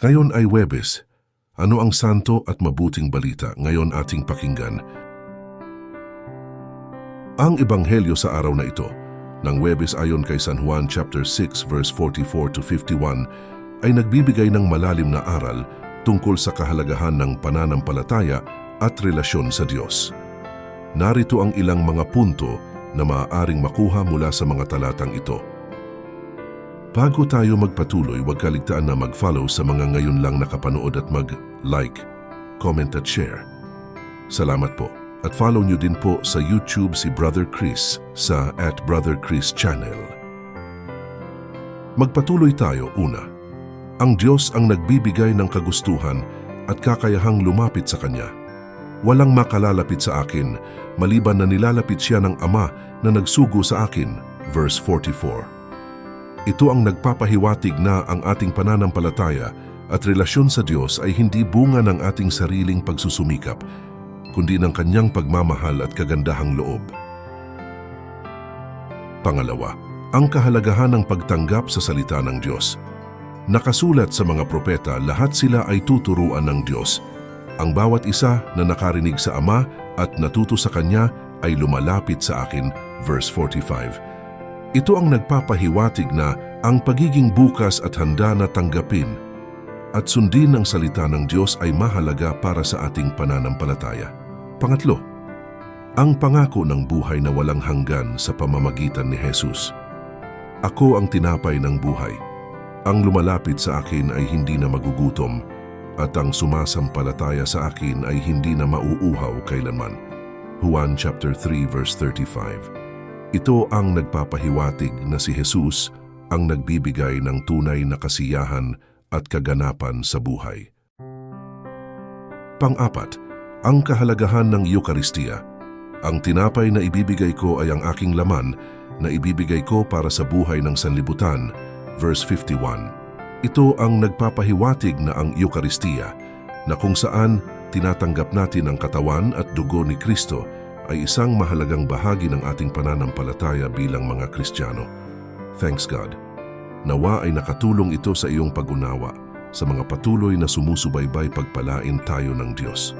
Ngayon ay Webes. Ano ang santo at mabuting balita ngayon ating pakinggan? Ang ebanghelyo sa araw na ito ng Webes ayon kay San Juan chapter 6 verse 44 to 51 ay nagbibigay ng malalim na aral tungkol sa kahalagahan ng pananampalataya at relasyon sa Diyos. Narito ang ilang mga punto na maaaring makuha mula sa mga talatang ito. Bago tayo magpatuloy, huwag kaligtaan na mag-follow sa mga ngayon lang nakapanood at mag-like, comment at share. Salamat po. At follow nyo din po sa YouTube si Brother Chris sa at Brother Chris Channel. Magpatuloy tayo una. Ang Diyos ang nagbibigay ng kagustuhan at kakayahang lumapit sa Kanya. Walang makalalapit sa akin, maliban na nilalapit siya ng Ama na nagsugo sa akin. Verse 44. Ito ang nagpapahiwatig na ang ating pananampalataya at relasyon sa Diyos ay hindi bunga ng ating sariling pagsusumikap, kundi ng kanyang pagmamahal at kagandahang loob. Pangalawa, ang kahalagahan ng pagtanggap sa salita ng Diyos. Nakasulat sa mga propeta, lahat sila ay tuturuan ng Diyos. Ang bawat isa na nakarinig sa Ama at natuto sa Kanya ay lumalapit sa akin. Verse 45. Ito ang nagpapahiwatig na ang pagiging bukas at handa na tanggapin at sundin ang salita ng Diyos ay mahalaga para sa ating pananampalataya. Pangatlo, ang pangako ng buhay na walang hanggan sa pamamagitan ni Jesus. Ako ang tinapay ng buhay. Ang lumalapit sa akin ay hindi na magugutom at ang sumasampalataya sa akin ay hindi na mauuhaw kailanman. Juan chapter 3 verse 35. Ito ang nagpapahiwatig na si Jesus ang nagbibigay ng tunay na kasiyahan at kaganapan sa buhay. Pang-apat, ang kahalagahan ng Eukaristiya. Ang tinapay na ibibigay ko ay ang aking laman na ibibigay ko para sa buhay ng sanlibutan. Verse 51. Ito ang nagpapahiwatig na ang Eukaristiya na kung saan tinatanggap natin ang katawan at dugo ni Kristo ay isang mahalagang bahagi ng ating pananampalataya bilang mga Kristiyano. Thanks God. Nawa ay nakatulong ito sa iyong pag-unawa sa mga patuloy na sumusubaybay pagpalain tayo ng Diyos.